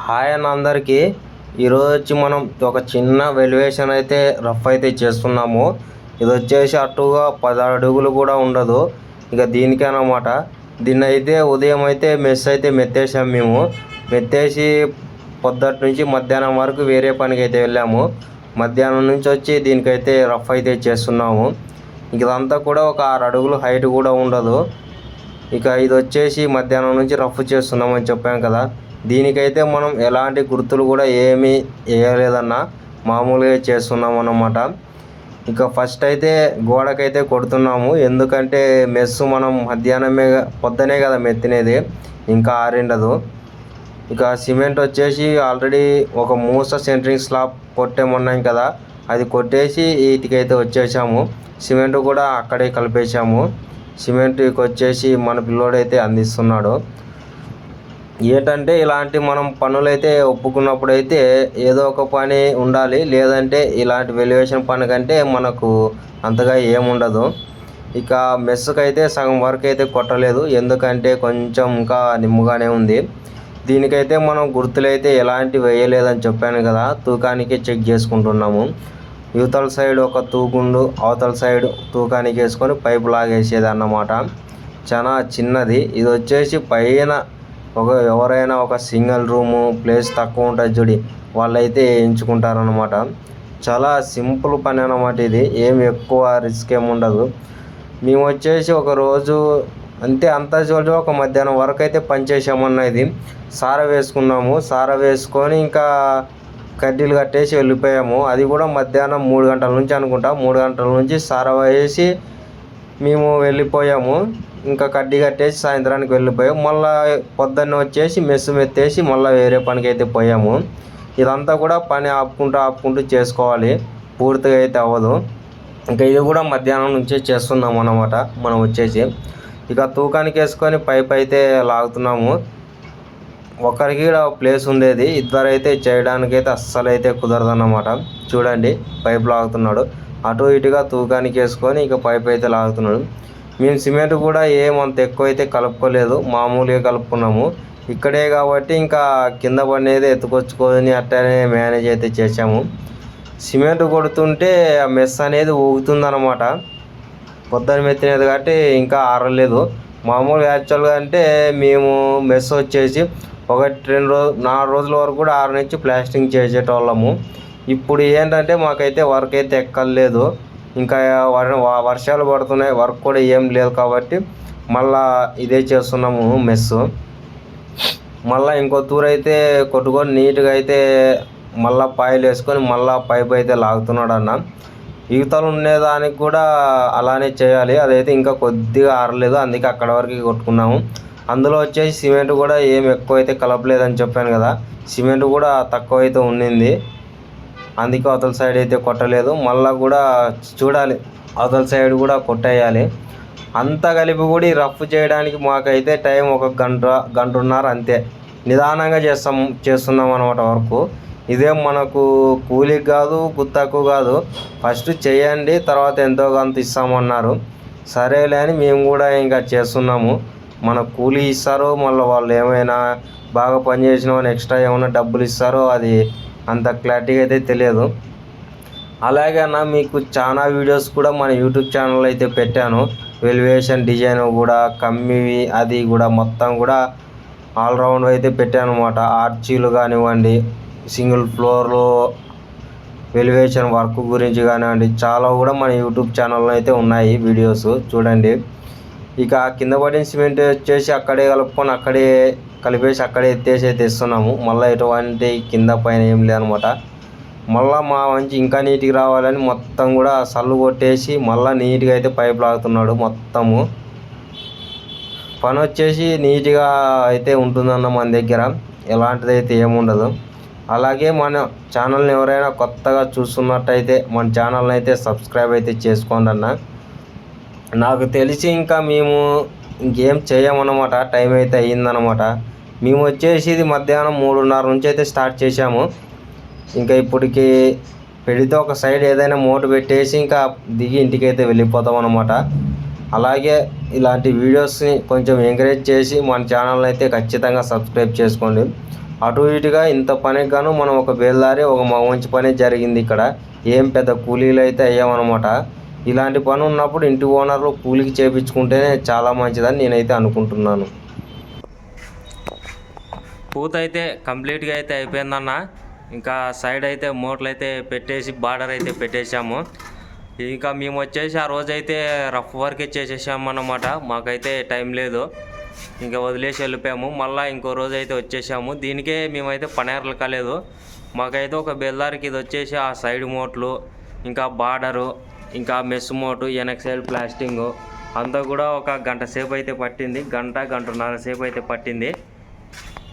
Hi అన్న అందరికీ. ఈరోజు వచ్చి మనం ఒక చిన్న వెలివేషన్ అయితే రఫ్ అయితే చేస్తున్నాము. ఇది వచ్చేసి అటుగా పది అడుగులు కూడా ఉండదు. ఇక దీనికే అన్నమాట దీన్ని అయితే ఉదయం అయితే మెస్ అయితే మెత్తేసాం మేము. మెత్తేసి పొద్దుటి నుంచి మధ్యాహ్నం వరకు వేరే పనికి అయితే వెళ్ళాము. మధ్యాహ్నం నుంచి వచ్చి దీనికైతే రఫ్ అయితే చేస్తున్నాము. ఇదంతా కూడా ఒక ఆరు అడుగులు హైట్ కూడా ఉండదు. ఇక ఇది వచ్చేసి మధ్యాహ్నం నుంచి రఫ్ చేస్తున్నామని చెప్పాం కదా. దీనికైతే మనం ఎలాంటి గుర్తులు కూడా ఏమీ వేయలేదన్న మామూలుగా చేస్తున్నాం అన్నమాట. ఇక ఫస్ట్ అయితే గోడకైతే కొడుతున్నాము. ఎందుకంటే మెస్సు మనం మధ్యాహ్నమే పొద్దునే కదా మెత్తినేది. ఇంకా ఆరిండదు. ఇక సిమెంట్ వచ్చేసి ఆల్రెడీ ఒక మూస సెంటరింగ్ స్లాబ్ కొట్టేమన్నాం కదా అది కొట్టేసి వీటికైతే వచ్చేసాము. సిమెంట్ కూడా అక్కడే కలిపేసాము సిమెంట్కి వచ్చేసి మన పిల్లోడైతే అందిస్తున్నాడు. ఏంటంటే ఇలాంటి మనం పనులైతే ఒప్పుకున్నప్పుడు అయితే ఏదో ఒక పని ఉండాలి లేదంటే ఇలాంటి వెల్యువేషన్ పని కంటే మనకు అంతగా ఏముండదు ఇక మెస్సుకు అయితే సగం వరకు అయితే కొట్టలేదు ఎందుకంటే కొంచెం ఇంకా నిమ్ముగానే ఉంది. దీనికైతే మనం గుర్తులైతే ఎలాంటి వేయలేదని చెప్పాను కదా తూకానికి చెక్ చేసుకుంటున్నాము. యువతల సైడ్ ఒక తూకుండు అవతల సైడ్ తూకానికి వేసుకొని పైపు లాగేసేది అన్నమాట చాలా చిన్నది. ఇది వచ్చేసి పైన ఒక ఎవరైనా ఒక సింగిల్ రూము ప్లేస్ తక్కువ ఉంటుంది చూడి వాళ్ళైతే ఎంచుకుంటారనమాట చాలా సింపుల్ పని అనమాట ఇది ఏం ఎక్కువ రిస్క్ ఏమి ఉండదు. మేము వచ్చేసి ఒక రోజు అంతే అంతా చూడ ఒక మధ్యాహ్నం వరకు అయితే పనిచేసామన్న ఇది. సార వేసుకున్నాము సార వేసుకొని ఇంకా కడ్డీలు కట్టేసి వెళ్ళిపోయాము. అది కూడా మధ్యాహ్నం మూడు గంటల నుంచి అనుకుంటా మూడు గంటల నుంచి సార వేసి మేము వెళ్ళిపోయాము. ఇంకా కడ్డీ కట్టేసి సాయంత్రానికి వెళ్ళిపోయాం. మళ్ళీ పొద్దున్న వచ్చేసి మెస్సు మెత్తేసి మళ్ళీ వేరే పనికి అయితే పోయాము. ఇదంతా కూడా పని ఆపుకుంటూ ఆపుకుంటూ చేసుకోవాలి. పూర్తిగా అయితే అవ్వదు. ఇంకా ఇది కూడా మధ్యాహ్నం నుంచే చేస్తున్నాం అన్నమాట మనం వచ్చేసి. ఇక తూకానికి వేసుకొని పైప్ అయితే లాగుతున్నాము. ఒకరికి కూడా ప్లేస్ ఉండేది. ఇద్దరైతే చేయడానికైతే అయితే అస్సలు అయితే కుదరదన్నమాట. చూడండి పైప్ లాగుతున్నాడు. అటు ఇటుగా తూకానికి వేసుకొని ఇక పైప్ అయితే లాగుతున్నాడు. మేము సిమెంట్ కూడా ఏమంత ఎక్కువ అయితే కలుపుకోలేదు. మామూలుగా కలుపుకున్నాము. ఇక్కడే కాబట్టి ఇంకా కింద పడినది ఎత్తుకొచ్చుకొని అట్టనే మేనేజ్ అయితే చేసాము సిమెంట్ కొడుతుంటే ఆ మెస్ అనేది ఊగుతుందన్నమాట. పొద్దున మెత్తినది కాబట్టి ఇంకా ఆరలేదు. మామూలుగా యాక్చువల్గా అంటే మేము మెస్ వచ్చేసి ఒకటి రెండు రోజు నాలుగు రోజుల వరకు కూడా ఆరు నుంచి ప్లాస్టింగ్ చేసేటోళ్ళము. ఇప్పుడు ఏంటంటే మాకైతే వర్క్ అయితే ఎక్కలేదు ఇంకా వర్- వర్షాలు పడుతున్నాయి. వర్క్ కూడా ఏం లేదు కాబట్టి మళ్ళా ఇదే చేస్తున్నాము మెస్ మళ్ళీ ఇంకో తూరు అయితే కొట్టుకొని నీట్గా అయితే మళ్ళా పాయలు వేసుకొని మళ్ళా పైప్ అయితే లాగుతున్నాడు అన్న. ఈతలు ఉండేదానికి కూడా అలానే చేయాలి. అదైతే ఇంకా కొద్దిగా ఆరలేదు. అందుకే అక్కడ వరకు కొట్టుకున్నాము. అందులో వచ్చేసి సిమెంట్ కూడా ఏం ఎక్కువ అయితే కలపలేదని చెప్పాను కదా. సిమెంట్ కూడా తక్కువ అయితే ఉండింది అందుకే అవతల సైడ్ అయితే కొట్టలేదు. మళ్ళీ కూడా చూడాలి. అవతల సైడ్ కూడా కొట్టేయాలి. అంతా కలిపి కూడా ఈ రఫ్ చేయడానికి మాకైతే టైం ఒక గంట గంటన్నర అంతే. నిదానంగా చేస్తాం చేస్తున్నాం అనమాట వర్క్. ఇదేం మనకు కూలికి కాదు గుత్తకు కాదు. ఫస్ట్ చేయండి తర్వాత ఎంతో కొంత ఇస్తామన్నారు. సరేలే అని మేము కూడా ఇంకా చేస్తున్నాము. మన కూలీ ఇస్తారో మళ్ళీ వాళ్ళు ఏమైనా బాగా పనిచేసిన ఎక్స్ట్రా ఏమైనా డబ్బులు ఇస్తారో అది అంత క్లారిటీగా అయితే తెలియదు. అలాగే అన్న మీకు చాలా వీడియోస్ కూడా మన యూట్యూబ్ ఛానల్ అయితే పెట్టాను. వెలివేషన్ డిజైన్ కూడా కమ్మివి అది కూడా మొత్తం కూడా ఆల్రౌండ్ అయితే పెట్టాను అనమాట ఆర్చీలు కానివ్వండి సింగిల్ ఫ్లోర్లో వెలివేషన్ వర్క్ గురించి కానివ్వండి చాలా కూడా మన యూట్యూబ్ ఛానల్లో అయితే ఉన్నాయి వీడియోస్. చూడండి. ఇక కింద పడిన సిమెంట్ వచ్చేసి అక్కడే కలుపుకొని అక్కడే కలిపేసి అక్కడే ఎత్తేసి అయితే ఇస్తున్నాము. మళ్ళీ ఎటువంటి కింద పైన ఏం లేదనమాట. మళ్ళీ మా మంచి ఇంకా నీట్గా రావాలని మొత్తం కూడా సల్లు కొట్టేసి మళ్ళీ నీట్గా అయితే పైప్ లాగుతున్నాడు మొత్తము. పని వచ్చేసి నీట్గా అయితే ఉంటుందన్న మన దగ్గర. ఎలాంటిది అయితే ఏముండదు అలాగే మన ఛానల్ని ఎవరైనా కొత్తగా చూస్తున్నట్టయితే మన ఛానల్ని అయితే సబ్స్క్రైబ్ అయితే చేసుకోండి అన్న. నాకు తెలిసి ఇంకా మేము ఇంకేం చేయమన్నమాట. టైం అయితే అయ్యిందనమాట మేము వచ్చేసి ఇది మధ్యాహ్నం మూడున్నర నుంచి అయితే స్టార్ట్ చేసాము ఇంకా ఇప్పటికి పెడితే ఒక సైడ్ ఏదైనా మోటు పెట్టేసి ఇంకా దిగి ఇంటికి అయితే వెళ్ళిపోతాం అనమాట అలాగే ఇలాంటి వీడియోస్ని కొంచెం ఎంకరేజ్ చేసి మన ఛానల్ని అయితే ఖచ్చితంగా సబ్స్క్రైబ్ చేసుకోండి. అటు ఇటుగా ఇంత పనికి గాను మనం ఒక బేల్దారి ఒక మంచి పని జరిగింది ఇక్కడ. ఏం పెద్ద కూలీలు అయితే అయ్యామన్నమాట. ఇలాంటి పని ఉన్నప్పుడు ఇంటి ఓనర్లు కూలికి చేపించుకుంటేనే చాలా మంచిదని నేనైతే అనుకుంటున్నాను. పూత అయితే కంప్లీట్గా అయితే అయిపోయిందన్న. ఇంకా సైడ్ అయితే మోటార్లు అయితే పెట్టేసి బార్డర్ అయితే పెట్టేశాము. ఇంకా మేము వచ్చేసి ఆ రోజు అయితే రఫ్ వర్క్ చేసేసాము అన్నమాట. మాకైతే టైం లేదు. ఇంకా వదిలేసి వెళ్ళిపోయాము. మళ్ళీ ఇంకో రోజు అయితే వచ్చేసాము. దీనికే మేమైతే పనేర్లు కాలేదు. మాకైతే ఒక బెల్దారికి ఇది వచ్చేసి ఆ సైడ్ మోట్లు ఇంకా బార్డరు ఇంకా మెస్ మోటు వెనక సైడ్ అంతా కూడా ఒక గంట సేపు అయితే పట్టింది. గంట గంటన్నర సేపు అయితే పట్టింది.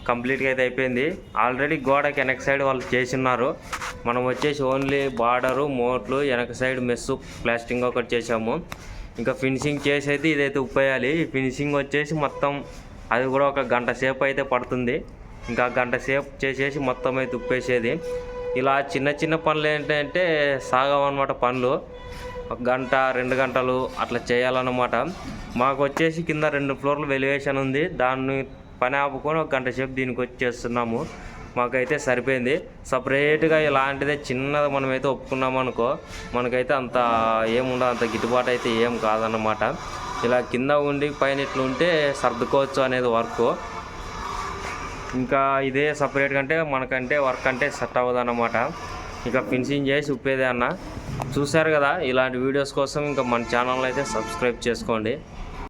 కంప్లీట్గా అయితే అయిపోయింది. ఆల్రెడీ గోడకి వెనక సైడ్ వాళ్ళు చేసినారు మనం వచ్చేసి ఓన్లీ బార్డరు మోట్లు వెనక సైడ్ మెస్సు ప్లాస్టింగ్ ఒకటి చేసాము ఇంకా ఫినిషింగ్ చేసి అయితే ఇదైతే ఉప్పేయాలి. ఈ ఫినిషింగ్ వచ్చేసి మొత్తం అది కూడా ఒక గంట సేపు అయితే పడుతుంది. ఇంకా గంట సేపు చేసేసి మొత్తం అయితే ఉప్పేసేది. ఇలా చిన్న చిన్న పనులు ఏంటంటే సాగమన్నమాట పనులు. ఒక గంట రెండు గంటలు అట్లా చేయాలన్నమాట. మాకు వచ్చేసి కింద రెండు ఫ్లోర్లు వెలివేషన్ ఉంది. దాన్ని పని ఆపుకొని ఒక గంట సేపు దీనికి వచ్చేస్తున్నాము. మాకైతే సరిపోయింది. సపరేట్గా ఇలాంటిదే చిన్నది మనమైతే ఒప్పుకున్నాం అనుకో మనకైతే అంత ఏముండదు అంత గిట్టుబాటు అయితే ఏం కాదన్నమాట. ఇలా కింద ఉండి పైన ఇట్లా ఉంటే సర్దుకోవచ్చు అనేది వర్క్. ఇంకా ఇదే సపరేట్గా అంటే మనకంటే వర్క్ అంటే సెట్ అవ్వదు అన్నమాట ఇంకా ఫినిషింగ్ చేసి ఉప్పేదే అన్న. చూశారు కదా ఇలాంటి వీడియోస్ కోసం ఇంకా మన ఛానల్ అయితే సబ్స్క్రైబ్ చేసుకోండి.